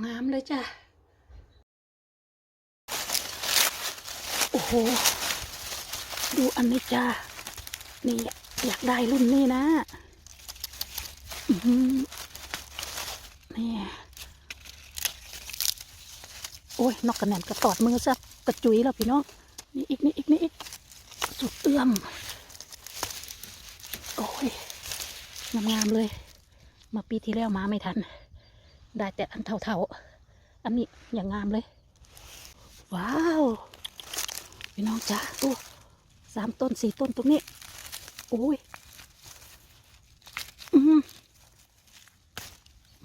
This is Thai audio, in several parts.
งามเลยจ้ะ โอ้โห ดูอันนี้จ้านี่อยากได้รุ่นนี้นะอือหือนี่ โอ้ย นอกกระแหน่นกระตอดมือซะกระจุยแล้วพี่น้อง นี่อีกนี่อีกนี่อีก สุดเอื้อม โอ้ย งามๆเลย มาปีที่แล้วมาไม่ทัน ได้แต่อันเท่าๆ อันนี้อย่างงามเลย ว้าว พี่น้องจ้าตู้สามต้นสี่ต้นตรงนี้ โอ้ย อืม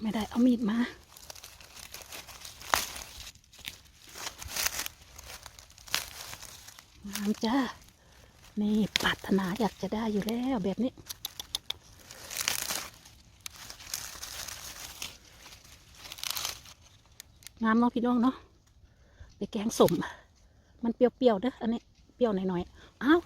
ไม่ได้เอามีดมางามจ้านี่ปรารถนาอยากจะได้อยู่แล้วแบบนี้ามเนาะพี่น้องเนาะไปแกงสม มันเปรี้ยวๆเด้ออันนี้เปรี้ยวหน่อยๆอ้าว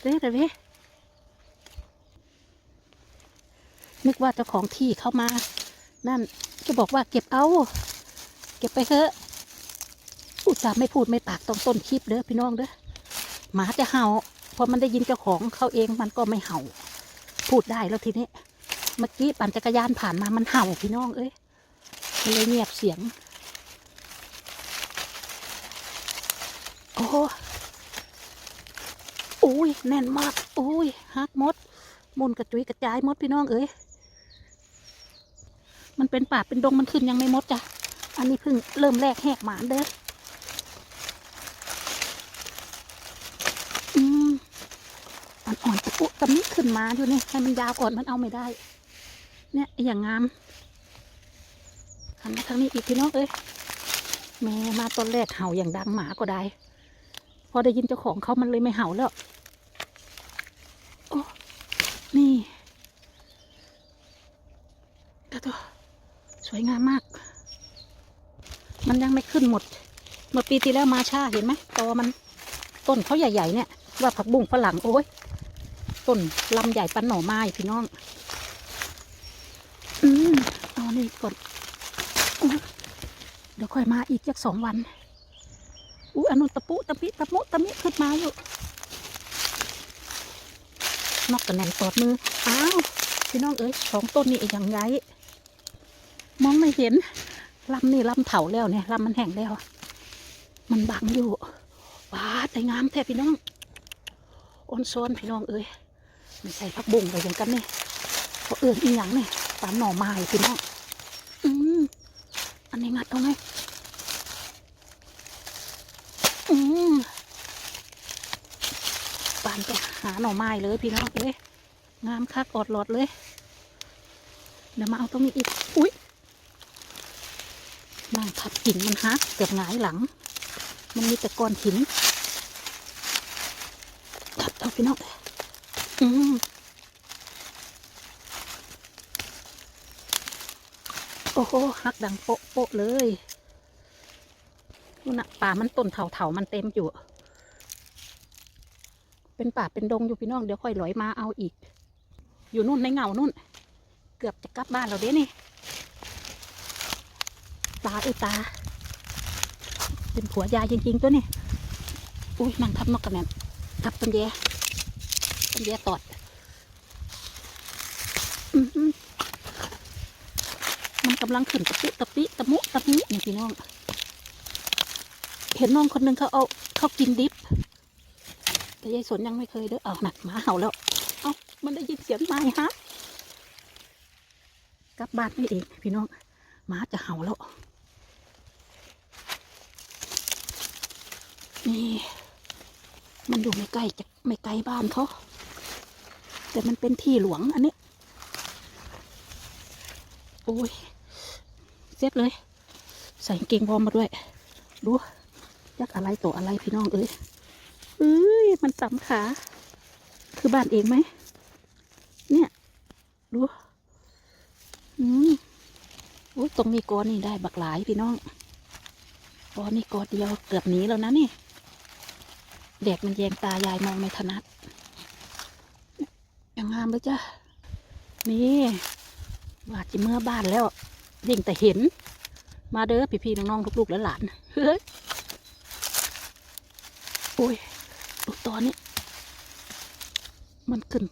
เด้อเด้อเว้ยนึกว่าเจ้าของที่เข้ามา นั่นจะบอกว่าเก็บเอา เก็บไปเถอะอุตส่าห์ไม่พูดไม่ปากตรงต้นคลิปเด้อพี่น้องเด้อหมาจะเห่าพอมันได้ยินเจ้าของเขาเองมันก็ไม่เห่า พูดได้แล้วทีนี้ เมื่อกี้ปั่นจักรยานผ่านมามันเห่าพี่น้องเอ้ยมันเลยเงียบเสียง โอ้โหอุ้ยแน่นมากอุ้ยฮักมดมุนกระจุยกระจายมดพี่น้องเอ้ย มันเป็นป่าเป็นดงมันขึ้นยังไม่มดจ้ะ อันนี้เพิ่งเริ่มแรกแหกหมานเด้ออ่อนๆตะปุตะมิขึ้นมาอยู่นี่ให้มันยาวก่อนมันเอาไม่ได้ เนี่ยไอ้อย่างงามหันมาทางนี้อีกพี่น้องเอ้ยแม่มาตอนแรกเห่าอย่างดังหมาก็ได้ พอได้ยินเจ้าของเขามันเลยไม่เห่าแล้วโอ้นี่ตาตัว ส วยงามมาก มันยังไม่ขึ้นหมด เมื่อปีที่แล้วมาช้าเห็นไหมตอมันต้นเขาใหญ่ ๆ เนี่ย ว่าผักบุ้งฝรั่งโอ้ยต้นลำใหญ่ปันหน่อไม้พี่น้อง อืมเอานี่ก่อนเดี๋ยวค่อยมาอีกจักสองวันอู้อันนุตะปุตะปิตะมุตะมิขึ้นมาอยู่ นอกกันแน่นตอดมือ อ้าว พี่น้องเอ้ยสองต้นนี่อีกอย่างไร มองไม่เห็นลำนี่ลำเถาแล้วเนี่ยลำมันแห้งแล้ว มันบังอยู่ว้าแต่งามแท้พี่น้องอ้นโซนพี่น้องเอ้ยไม่ใส่ผักบุ้งไปอย่างกันนี่เพราะเอื่นอีหยังนี่ปลาหน่อไม้พี่น้องอืมอันนี้งัดเอาไงอืมปานจะหาหน่อไม้เลยพี่น้องเอ้ยงามคักอดหลอดเลยเดี๋ยวมาเอาตรงนี้อีก ทับหินมันฮักเกือบหงายหลัง มันมีแต่ก้อนหินทับเอาพี่น้องอืมโอ้โหฮักดังโปะโปะเลยนู่นน่ะป่ามันต้นเถาเถามันเต็มอยู่ เป็นป่าเป็นดงอยู่พี่น้องเดี๋ยวค่อยลอยมาเอาอีก อยู่นู่นในเงานู่น เกือบจะกลับบ้านเราเด้นี่ ตาเอ้ยตาเป็นผัวยายจริงๆตัวนี่อุ้ยนางทับนกกันแน่นทับตันแยตันแยตอดมันกำลังขึ้นตะปุตะปิตะมุตะมินี่พี่น้อง เห็นน้องคนหนึ่งเขาเอาเขากินดิบ แต่ยายสนยังไม่เคยเด้อเอาหนักหมาเห่าแล้ว เอามันได้ยินเสียงไม้ฮะกลับบ้านไม่เองพี่น้องหมาจะเห่าแล้ว นี่ มันอยู่ไม่ใกล้จะไม่ไกลบ้านเขาแต่มันเป็นที่หลวงอันนี้ โอ้ยเซ็ตเลย ใส่เกงวอมมาด้วย ดูยักอะไรตัวอะไรพี่น้องเอ้ยเอ้ย มันสำขา คือบ้านเองไหม เนี่ย ดู อืมอุ้ยตรงนี้กอนี่ได้บักหลายพี่น้องกอนี่กอเดียวเกือบหนีแล้วนะนี่ แดดมันแยงตายายมองไม่ถนัดยังงามเลยจ้ะ นี่ว่าจะเมื่อบ้านแล้วยิ่งแต่เห็น มาเด้อพี่ๆน้องๆลูกๆและหลานเฮ้ยโอ้ยลูกตอนนี้ มันขึ้น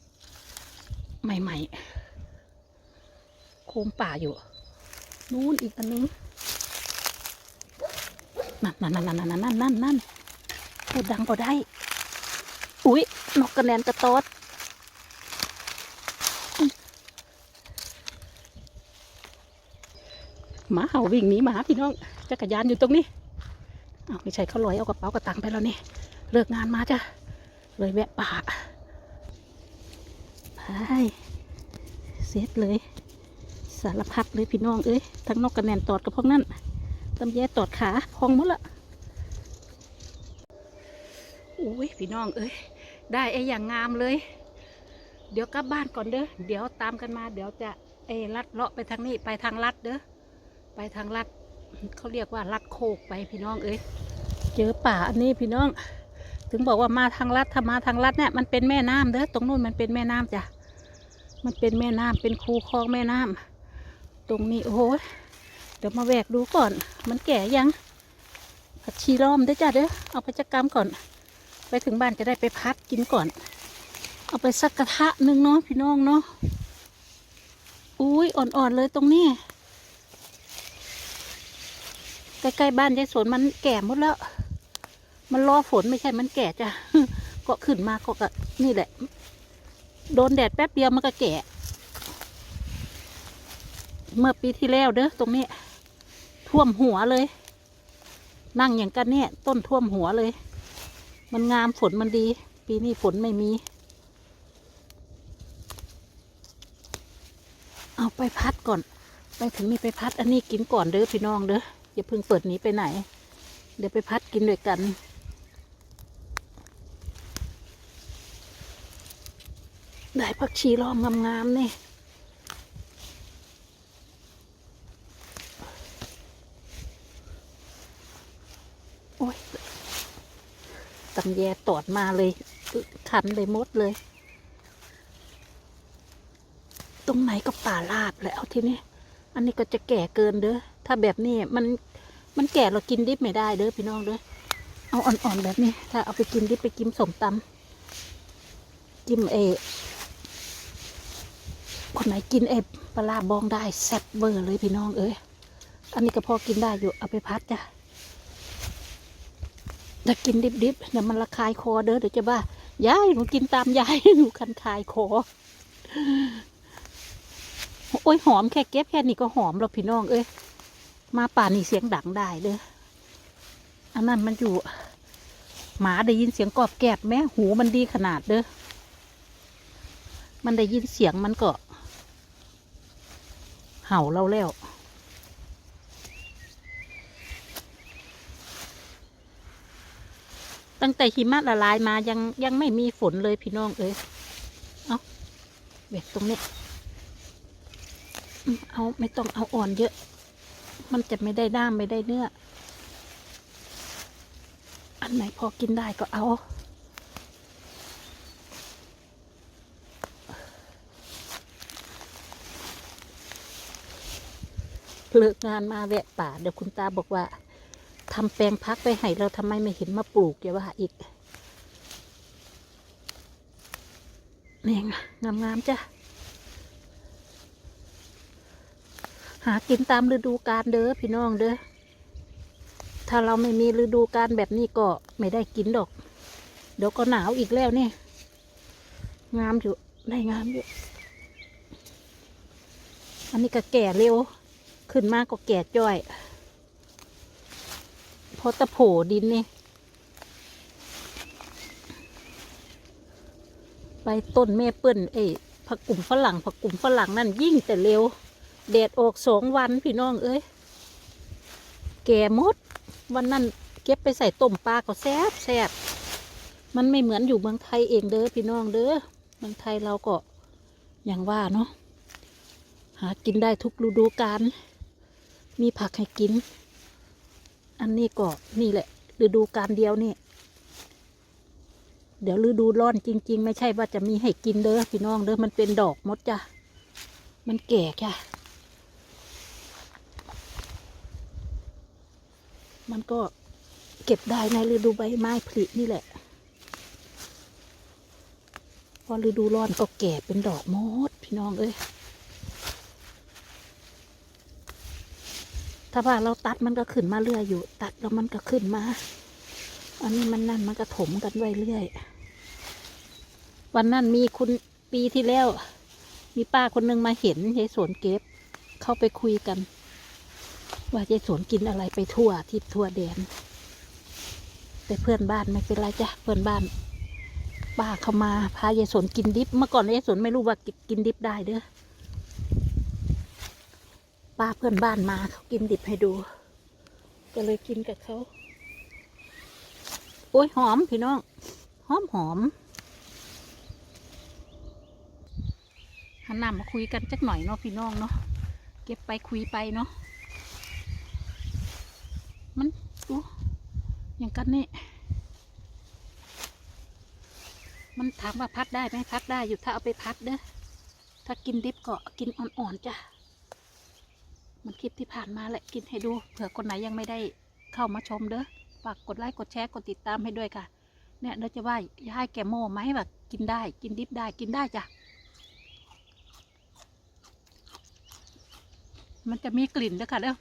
ใหม่ๆ โคมป่าอยู่ นู้นอีกอันนึง นั่นนั่นนั่นนั่นนั่นนั่นนั่น พูดดังพอได้ อุ๊ย นกกระแนนกระตอดหมาเห่าวิ่งหนีหมาพี่น้องจักรยานอยู่ตรงนี้เอาไม่ใช่เขาลอยเอากระเป๋ากระตังไปแล้วนี่เลิกงานมาจ้ะเลยแวะป่าไปเสร็จเลย สารพัดเลยพี่น้องเอ้ยทั้งนกกระแนนตอดกับพวกนั้นตำแย่ตอดขาพองหมดละ อุ้ยพี่น้องเอ้ยได้ไอ้อย่างงามเลย เดี๋ยวกลับบ้านก่อนเด้อเดี๋ยวตามกันมา เดี๋ยวจะเอยลัดเลาะไปทางนี้ไปทางลัดเด้อไปทางลัดเขาเรียกว่าลัดโคกไปพี่น้องเอ้ยเจอป่าอันนี้พี่น้อง ถึงบอกว่ามาทางลัดถ้ามาทางลัดเนี่ยมันเป็นแม่น้ำเด้อตรงนู้นมันเป็นแม่น้ำจ้ะมันเป็นแม่น้ำเป็นคูคลองแม่น้ำตรงนี้โอ้โหเดี๋ยวมาแหวกดูก่อน มันแก่ยังผักชีล้อมได้จ้ะเด้อเอาไปจักกรรมก่อน ไปถึงบ้านจะได้ไปพัดกินก่อน เอาไปสักกระทะหนึ่งเนาะพี่น้องเนาะอุ้ยอ่อนๆเลยตรงนี้ใกล้ๆบ้านยายสนมันแก่หมดแล้ว มันรอฝนไม่ใช่มันแก่จ้ะก็ขึ้นมาก็กะนี่แหละ โดนแดดแป๊บเดียวมันก็แก่ เมื่อปีที่แล้วเด้อตรงนี้ ท่วมหัวเลย นั่งอย่างกันเนี่ย ต้นท่วมหัวเลย มันงามฝนมันดี ปีนี้ฝนไม่มี เอาไปพัดก่อน ไปถึงนี่ไปพัดอันนี้กินก่อนเด้อพี่น้องเด้ออย่าเพิ่งเปิดนี้ไปไหน เดี๋ยวไปพัดกินด้วยกันได้ผักชีล้อมงามๆนี่โอ้ย ตำแยตอดมาเลยคันเลยมดเลย ตรงไหนก็ป่าลาบแล้วทีนี้ อันนี้ก็จะแก่เกินเด้อ ถ้าแบบนี้มันมันแก่เรากินดิบไม่ได้เด้อพี่น้องเด้อ เอาอ่อนๆแบบนี้ ถ้าเอาไปกินดิบไปกินสมตำกินเอคนไหนกินเอปลาร้าบองได้แซ่บเบอร์เลยพี่น้องเอ้ย อันนี้ก็พอกินได้อยู่เอาไปพัดจ้ะ ถ้ากินดิบๆเดี๋ยวมันระคายคอเด้อเดี๋ยวจะบ้ายายหนูกินตามยายหนูคันคายคอโอ้ยหอมแค่เก็บแค่นี้ก็หอมแล้วพี่น้องเอ้ยมาป่านี่เสียงดังได้เด้ออันนั้นมันอยู่ หมาได้ยินเสียงกรอบแกบแม้หูมันดีขนาดเด้อมันได้ยินเสียงมันก็ เห่าเราแล้ว ตั้งแต่หิมะละลายมายังยังไม่มีฝนเลยพี่น้องเอ้ยเอาเบ็ดตรงนี้เอาไม่ต้องเอาอ่อนเยอะ มันจะไม่ได้ด้ามไม่ได้เนื้อ อันไหนพอกินได้ก็เอา เลิกงานมาแวะป่าเดี๋ยวคุณตาบอกว่า ทำแปลงพักไปให้เราทำไมไม่เห็นมาปลูกอย่าว่าอีกเนี่ไงงามๆจ้ะ หากินตามฤดูกาลเด้อพี่น้องเด้อ ถ้าเราไม่มีฤดูกาลแบบนี้ก็ไม่ได้กินดอก เดี๋ยวก็หนาวอีกแล้วนี่ งามอยู่ ได้งามอยู่ อันนี้ก็แก่เร็ว ขึ้นมากก็แก่จ้อย พราะตะโผดินนี่ ไปต้นเมเปิ้ลเอ้ยผักกลุ่มฝรั่งผักกลุ่มฝรั่งนั่นยิ่งแต่เร็วแดดออกสองวันพี่น้องเอ้ย แก่มด วันนั้นเก็บไปใส่ต้มปลาก็แซ่บแซ่บมันไม่เหมือนอยู่เมืองไทยเองเด้อพี่น้องเด้อเมืองไทยเราก็อย่างว่าเนาะหากินได้ทุกฤดูกาลมีผักให้กิน อันนี้ก็นี่แหละฤดูการเดียวนี่ เดี๋ยวฤดูร้อนจริง ๆ ไม่ใช่ว่าจะมีให้กินเด้อพี่น้องเด้อมันเป็นดอกมดจ้ะมันแก่จ้ะมันก็เก็บได้ในฤดูใบไม้ผลินี่แหละ พอฤดูร้อนก็แก่เป็นดอกมดพี่น้องเอ้ย ถ้าว่าเราตัดมันก็ขึ้นมาเรื่อยอยู่ ตัดแล้วมันก็ขึ้นมา อันนี้มันนั่นมันก็ถมกันไว้เรื่อย วันนั้นมีคุณปีที่แล้ว มีป้าคนหนึ่งมาเห็นยายสวนเก็บ เข้าไปคุยกัน ว่ายายสวนกินอะไรไปทั่วทิพทั่วแดน แต่เพื่อนบ้านไม่เป็นไรจ้ะเพื่อนบ้านป้าเขามาพายายสวนกินดิบเมื่อก่อนยายสวนไม่รู้ว่ากินดิบได้เด้อ ป้าเพื่อนบ้านมาเขากินดิบให้ดู ก็เลยกินกับเขาโอ้ยหอมพี่น้อง หอมหอมหันหน้ามาคุยกันจักหน่อยเนาะพี่น้องเนาะเก็บไปคุยไปเนาะมันดูอย่างกันนี่มันถามว่าพัดได้ไหมพัดได้อยู่ถ้าเอาไปพัดเด้อถ้ากินดิบก็กินอ่อนๆจ้ะ มันคลิปที่ผ่านมาแหละกินให้ดูเผื่อคนไหนยังไม่ได้เข้ามาชมเด้อฝากกดไลค์กดแชร์กดติดตามให้ด้วยค่ะ เนี่ยเราจะว่าย่าให้แกโม่ไหมแบบกินได้กินดิบได้กินได้จ้ะมันจะมีกลิ่นด้วยค่ะเด้อ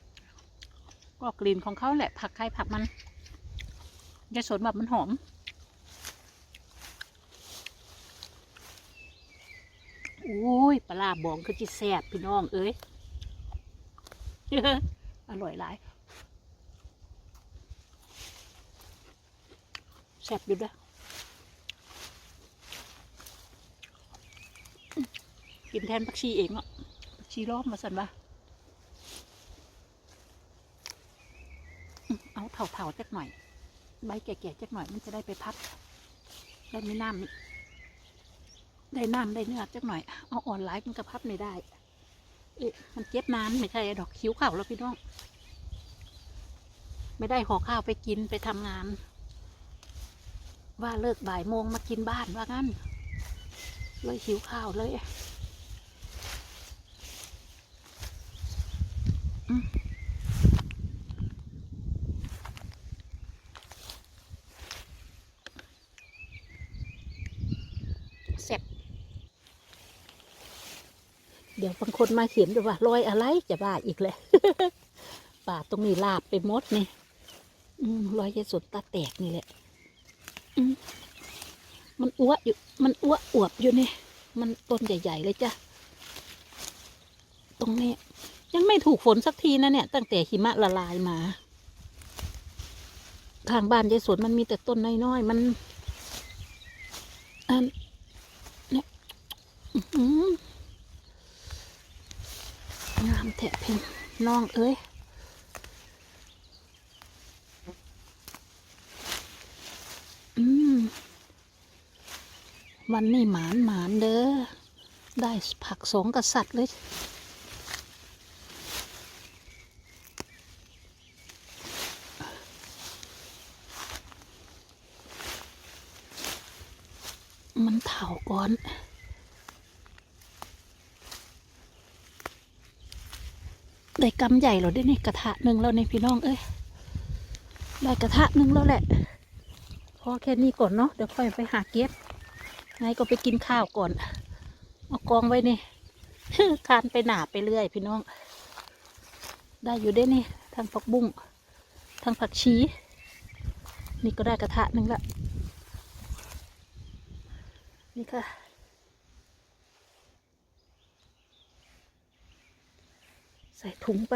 ก็กลิ่นของเขาแหละผักใครผักมันยายสนแบบมันหอมโอ้ยปลาบองคือจิแซ่บพี่น้องเอ้ย อร่อยหลายแซ่บอยู่ด้วยกินแทนผักชีเองอะผักชีล้อมมาสันวะอืมเอาเถาๆจักหน่อย ใบแก่ๆจักหน่อย มันจะได้ไปพัด ได้ไม่น้ำได้น้ำได้เนื้อจักหน่อย เอาอ่อนไลน์มันกระพับไม่ได้ เอ๊ะมันเจ็บน้ำไม่ใช่ดอกคิ้วเข่าแล้วพี่น้อง ไม่ได้ห่อข้าวไปกินไปทำงาน ว่าเลิกบ่ายโมงมากินบ้านว่างั้น เลยหิวข้าวเลยอืมแซ่บ เดี๋ยว บางคนมาเห็นดูว่ารอยอะไรจะบ้าอีกเลยป่าตรงนี้ลาบไปมดนี่อรอยยายสนตาแตกนี่แหละมันอ้วอยู่ มันอ้วอวบอยู่นี่ มันต้นใหญ่ ๆ เลยจ้ะ ตรงนี้ ยังไม่ถูกฝนสักทีนะเนี่ย ตั้งแต่หิมะละลายมาข้างบ้านยายสวนมันมีแต่ต้นน้อยๆ มันอันเนี่ย แทะเพ่นน้องเอ้ยอืมวันนี้หมานหมานเด้อ ได้ผักสองกษัตริย์เลยมันเถาก่อน ได้กำใหญ่แล้วได้ในกระทะหนึ่งแล้วในพี่น้องเอ้ยได้กระทะหนึ่งแล้วแหละพอแค่นี้ก่อนเนาะเดี๋ยวค่อยไปหาเก็บไงก็ไปกินข้าวก่อนเอากองไว้นี่คานไปหนาไปเรื่อย พี่น้อง ได้อยู่ได้นี่ทั้งผักบุ้งทั้งผักชี นี่ก็ได้กระทะหนึ่งละนี่ค่ะ ใส่ถุงไป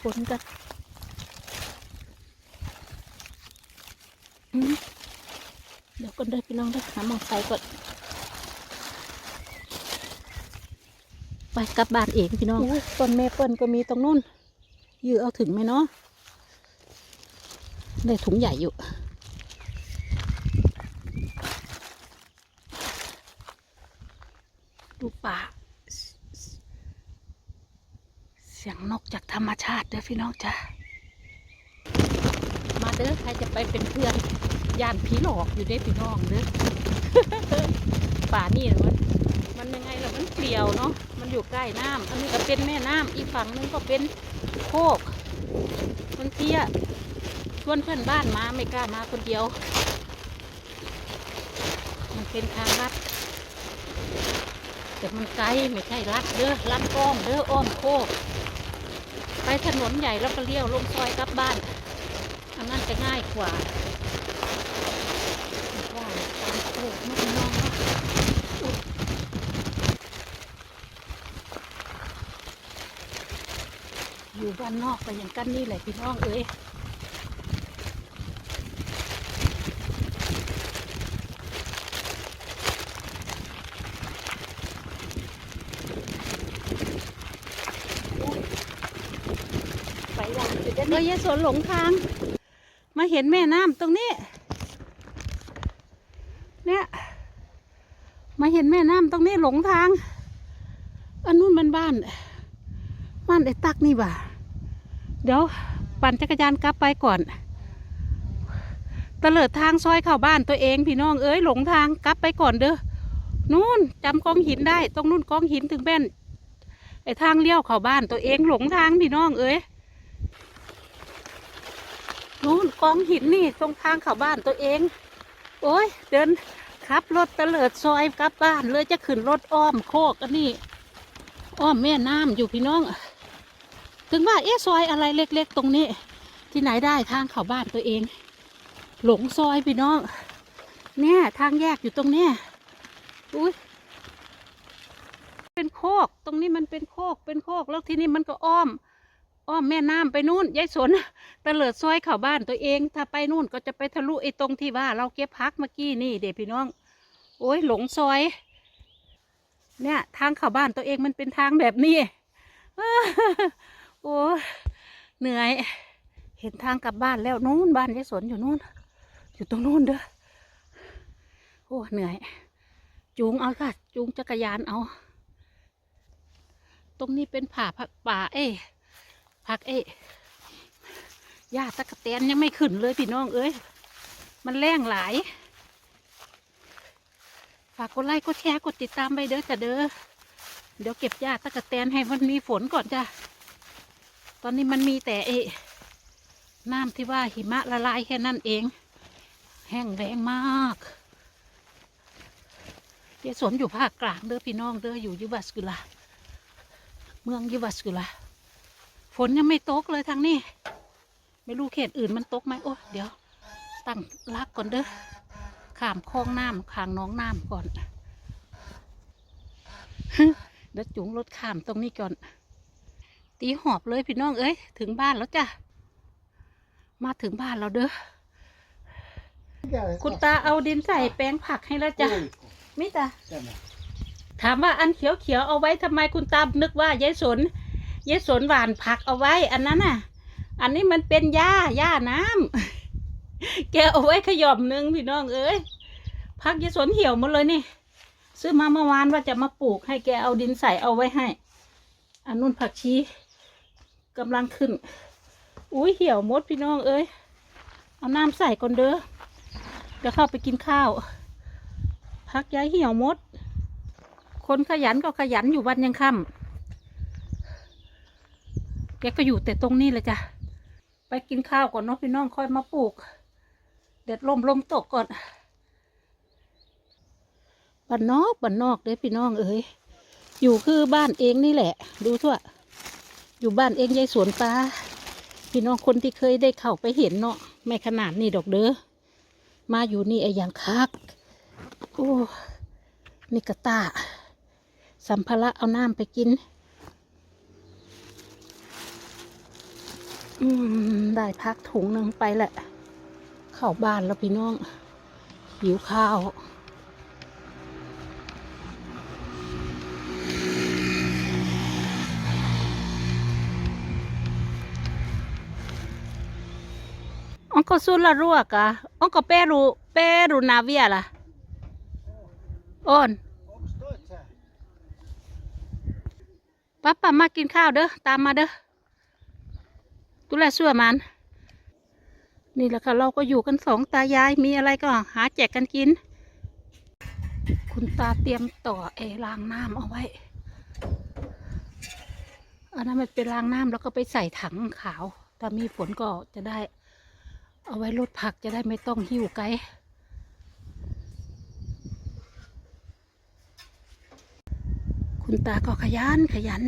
ฝนกันเดี๋ยวก่อนเด้พี่น้องเด้หาหมอใส่ก่อน ไปกลับบ้านเองพี่น้องต้นเมเปิลก็มีตรงนู้นยื้อเอาถึงไหมเนาะได้ถุงใหญ่อยู่ ดูป่า ส เสียงนกจากธรรมชาติเด้อ พี่น้องจ้ามาเด้อใครจะไปเป็นเพื่อนย่านผีหลอกอยู่เด้พี่น้องเด้อป่านี่มันมันยังไงล่ะมันเปลี่ยวเนาะมันอยู่ใกล้น้ำอันนี้ก็เป็นแม่น้ำอีกฝั่งนึงก็เป็นโคกมันเตี้ยชวนเพื่อนบ้านมาไม่กล้ามาคนเดียว มันเป็นทางลัดแต่มันไกลไม่ใช่ลัดเด้อลัดอ้อมเด้ออ้อมโคก ไปถนนใหญ่แล้วก็เลี้ยวลงซอยกลับบ้านอันนั้นจะง่ายกว่าว่าตามโคกไม่น้องเนาะอุ๊ยอยู่บ้านนอกไปอย่างกันนี่แหละพี่น้องเอ้ย ไปว เคยยายสวนหลงทาง มาเห็นแม่น้ำตรงนี้ เนี่ย มาเห็นแม่น้ำตรงนี้หลงทาง อันนู้นมันบ้าน บ้านไอ้ตักนี่บ่าเดี๋ยวปั่นจักรยานกลับไปก่อนตะเลิดทางซอยเข้าบ้านตัวเองพี่น้องเอ้ยหลงทางกลับไปก่อนเด้อนู่นจำกองหินได้ตรงนู่นกองหินถึงแม่นไอ้ทางเลี้ยวเข้าบ้านตัวเองหลงทางพี่น้องเอ้ย นู่นกองหินนี่ตรงทางเข้าบ้านตัวเอง โอ้ย เดินขับรถตะเลิดซอยกลับบ้านเลยจะขึ้นรถอ้อมโคกอันนี้อ้อมแม่น้ำอยู่พี่น้อง ถึงว่าเอ๊ะซอยอะไรเล็ก ๆ ตรงนี้ ที่ไหนได้ทางเข้าบ้านตัวเอง หลงซอยพี่น้อง เนี่ยทางแยกอยู่ตรงเนี้ยอุ้ยเป็นโคก ตรงนี้มันเป็นโคก เป็นโคก แล้วทีนี้มันก็อ้อม อ้อมแม่น้ำไปนู่นยายสนตะเลิดซอยเข้าบ้านตัวเอง ถ้าไปนู่นก็จะไปทะลุไอ้ตรงที่ว่า เราเก็บพักเมื่อกี้นี่เด็กพี่น้อง โอ้ยหลงซอย เนี่ย ทางเข้าบ้านตัวเองมันเป็นทางแบบนี้โอ้เหนื่อย เห็นทางกลับบ้านแล้วนู่นบ้านยายสนอยู่นู่น อยู่ตรงนู่นเด้อโอ้เหนื่อย จูงเอาค่ะ จูงจักรยานเอา ตรงนี้เป็นผ่าผักป่าเอ้ ผักเอ้ยหญ้าตะกะแตนยังไม่ขึ้นเลยพี่น้องเอ้ย มันแรงหลาย ฝากกดไลค์กดแชร์กดติดตามไปเด้อจ้ะเด้อ เดี๋ยวเก็บหญ้าตะกะแตนให้มันมีฝนก่อนจ้ะ ตอนนี้มันมีแต่เอ๊น้ำที่ว่าหิมะละลายแค่นั้นเอง แห้งแรงมากเดี๋ยวสวนอยู่ภาคกลางเด้อพี่น้องเด้ออยู่ยุบัสกุลา เมืองยุบัสกุลา ฝนยังไม่ตกเลยทางนี้ ไม่รู้เขตอื่นมันตกไหมโอ้เดี๋ยว ตั้งลักก่อนเด้อข้ามคลองน้ำข้างหน้องน้ำก่อนเดี๋ยวจุงรถข้ามตรงนี้ก่อน ตีหอบเลยพี่น้องเอ้ยถึงบ้านแล้วจ้ะมาถึงบ้านแล้วเด้อคุณตาเอาดินใส่แปลงผักให้แล้วจ้ะมิตาถามว่าอันเขียวเขียวๆเอาไว้ทำไมคุณตานึกว่ายายสน ยายสนหวานผักเอาไว้ อันนั้นน่ะ อันนี้มันเป็นหญ้าหญ้าน้ำแกเอาไว้ขย่อมหนึงพี่น้องเอ้ยผักยายสนเหี่ยวหมดเลยนี่ ซื้อมาเมื่อวานว่าจะมาปลูกให้แกเอาดินใส่เอาไว้ให้ อันนู้นผักชีกำลังขึ้น อุ้ยเหี่ยวหมดพี่น้องเอ้ย เอาน้ำใส่ก่อนเด้อ เดี๋ยวเข้าไปกินข้าว พักย้ายเหี่ยวหมด คนขยันก็ขยันอยู่วันยังค่ำ แกก็อยู่แต่ตรงนี้เลยจ้ะ ไปกินข้าวก่อนเนาะพี่น้องค่อยมาปลูก เด็ดลมลมตกก่อนบ้านนอกบ้านนอกเด้อพี่น้องเอ้ยอยู่คือบ้านเองนี่แหละ ดูทั่วอยู่บ้านเองยายสวนปลาพี่น้องคนที่เคยได้เข้าไปเห็นเนาะไม่ขนาดนี้ดอกเด้อมาอยู่นี่ไอ้ย่างคักโอ้นี่กระตาสัมภาระเอาน้ำไปกิน อืมได้พักถุงหนึ่งไปแหละ เข้าบ้านแล้วพี่น้อง หิวข้าว Onko sulla ruokaa? Onko Peru, peruna vielä? On. Onks toit sä? ป้าป้ามากินข้าวเด้อตามมาเด้อ ตุลาชั่วมัน นี่แหละค่ะเราก็อยู่กันสองตายายมีอะไรก็หาแจกกันกิน คุณตาเตรียมต่อเอรางน้ำเอาไว้อันนั้นมันเป็นรางน้ำแล้วก็ไปใส่ถังขาว ถ้ามีฝนก็จะได้ เอาไว้ลดผักจะได้ไม่ต้องหิ้วไกลคุณตาก็ขยันขยัน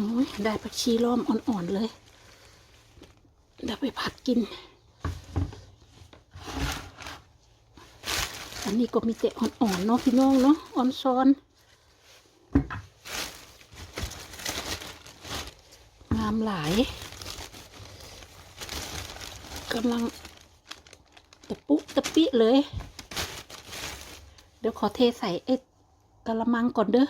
น้อยได้ผักชีล้อมอ่อนๆเลยเดี๋ยวไปผัดกิน อันนี้ก็มีแต่อ่อนๆเนาะพี่น้องเนาะอ่อนซ้อนงามหลายกำลังตะปุตะปิเลย เดี๋ยวขอเทใส่เอ็ดกะละมังก่อนเด้อ